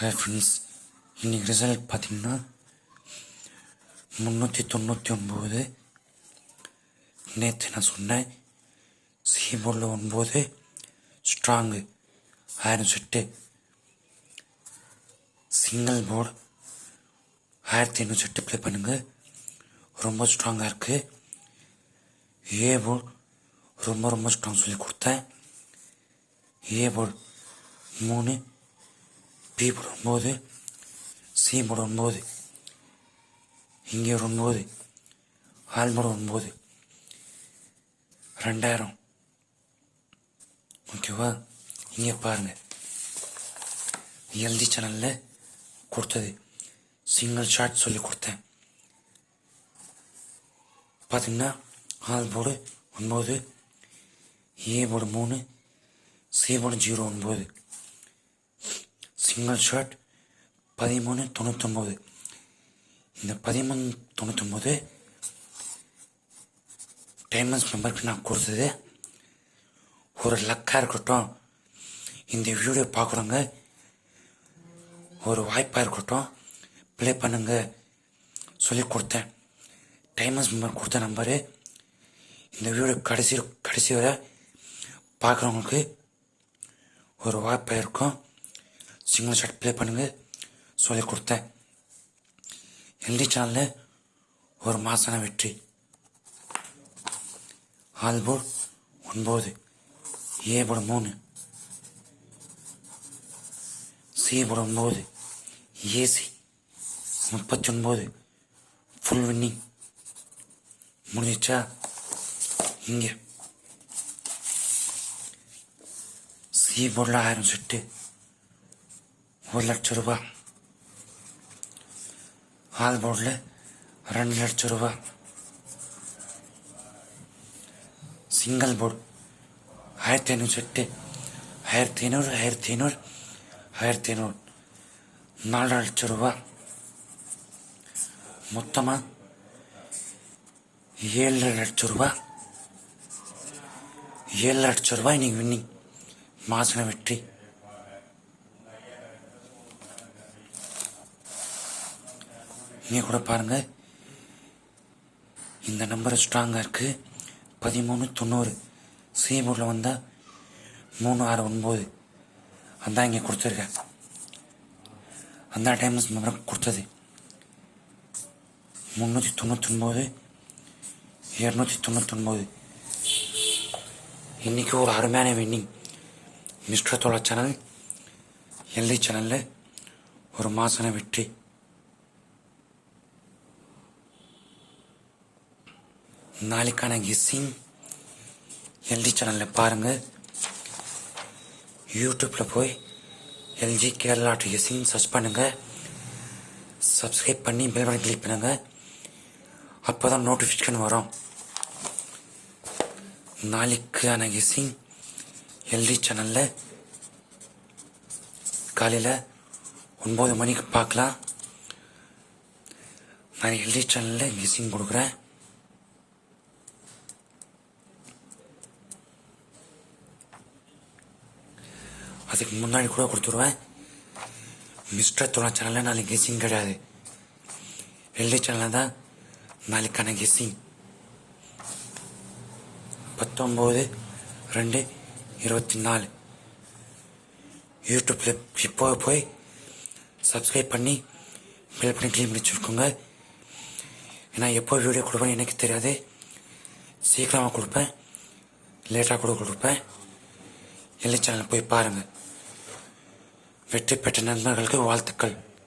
Hi friends இன்றைக்கி result பார்த்தீங்கன்னா முந்நூற்றி தொண்ணூற்றி ஒம்பது நேற்று நான் சொன்னேன் சி போர்டில் ஒன்பது ஸ்ட்ராங்கு ஆயிரம் செட்டு. சிங்கிள் போர்டு ஆயிரத்தி ஐநூறு செட்டு ப்ளே பண்ணுங்கள் ரொம்ப ஸ்ட்ராங்காக இருக்குது ஏ போர்டு ரொம்ப ரொம்ப ஸ்ட்ராங் சொல்லி கொடுத்தேன். ஏ போர்டு மூணு பி போர்டு ஒம்பது சி போர்டு ஒம்பது இங்கே ஒரு ஒம்பது ஆல் ஒம்பது ரெண்டாயிரம். ஓகேவா? இங்கே பாருங்கள் எல்ஜி சேனலில் கொடுத்தது. சிங்கிள் ஷாட் சொல்லி கொடுத்தேன். பார்த்தீங்கன்னா ஆல் போர்டு ஒன்பது ஏ போர்டு மூணு சி போர்டு ஜீரோ ஒன்பது. சிங்கிள் ஷாட் பதிமூணு தொண்ணூத்தொம்போது. இந்த பதிமூணு தொண்ணூத்தொம்போது டைமண்ட்ஸ் மெம்பருக்கு நான் கொடுத்தது. ஒரு லக்காக இருக்கட்டும். இந்த வீடியோ பார்க்குறவங்க ஒரு வாய்ப்பாக இருக்கட்டும். ப்ளே பண்ணுங்க. சொல்லி கொடுத்தேன். டைமண்ட்ஸ் மெம்பர் கொடுத்த நம்பரு இந்த வீடியோ கடைசி கடைசி வரை பார்க்குறவங்களுக்கு ஒரு வாய்ப்பாக இருக்கும். சிங்கிள் ஷாட் ப்ளே பண்ணுங்க. சொல்லி கொடுத்தேன். எல்டி சேனலில் ஒரு மாசான வெற்றி. ஆல்போர்ட் ஒன்பது. ஏ போட மூணு. சி போட ஒன்பது. ஏசி முப்பத்தி ஒன்பது ஃபுல் வின்னிங் முடிஞ்சிச்சா? இங்கே. சி போர்டில் ஆயிரம் செட்டு. ஒரு லட்சம் ரூபா. ஆல் போர்டில் ரெண்டு லட்சம் ரூபா. சிங்கிள் போர்டு ஆயிரத்தி ஐநூற்றி எட்டு ஆயிரத்தி ஐநூறு ஆயிரத்தி ஐநூறு ஆயிரத்தி ஐநூறு. நாலு லட்சம் ரூபா. மொத்தமாக ஏழு லட்சம் ரூபா. ஏழு லட்சம் ரூபாய் இன்னைக்கு வின்னிங் மாசன வெற்றி. இங்கே கூட பாருங்க. இந்த நம்பர் ஸ்ட்ராங்காக இருக்குது பதிமூணு தொண்ணூறு. சி வந்தால் மூணு ஆறு ஒன்பது. அதான் இங்கே கொடுத்துருக்கேன் அந்த டைம்ஸ் நம்பர் கொடுத்தது. முந்நூற்றி தொண்ணூத்தொன்பது இரநூத்தி தொண்ணூத்தொன்பது இன்றைக்கி ஒரு அருமையான வின்னிங் மிஸ்டர் தோழா சேனல் எல்ஐ சேனலில் ஒரு மாசான வெற்றி. நாளைக்கான கெஸ்ஸிங் எல்ஜி சேனலில் பாருங்கள் யூடியூப்பில் போய் L G Kerala to guessing search பண்ணுங்கள் சப்ஸ்கிரைப் பண்ணி பெல் பட்டன் கிளிக் பண்ணுங்கள் அப்போ தான் நோட்டிஃபிகேஷன் வரும். நாளைக்கான கெஸ்ஸிங் எல்டி சேனலில் காலையில் ஒன்பது மணிக்கு பார்க்கலாம். நான் எல்டி சேனலில் கெஸ்ஸிங் கொடுக்குறேன். அதுக்கு முன்னாடி கூட கொடுத்துருவேன். மிஸ்டர் துணா சேனலில் நாளைக்கு கெஸ்ஸிங் கிடையாது. எல்டி சேனலில் தான் நாளைக்கான கெஸ்ஸிங் பத்தொம்போது ரெண்டு இருபத்தி நாலு யூடியூப்பில் இப்போ போய் சப்ஸ்கிரைப் பண்ணி பில் பண்ணி கிளீன் பண்ணி வச்சுருக்கோங்க ஏன்னா எப்போ வீடியோ கொடுப்பேன் எனக்கு தெரியாது. சீக்கிரமாக கொடுப்பேன். லேட்டாக கூட கொடுப்பேன். எல்லை சேனல் போய் பாருங்கள் வெற்றி பெற்ற நண்பர்களுக்கு வாழ்த்துக்கள்.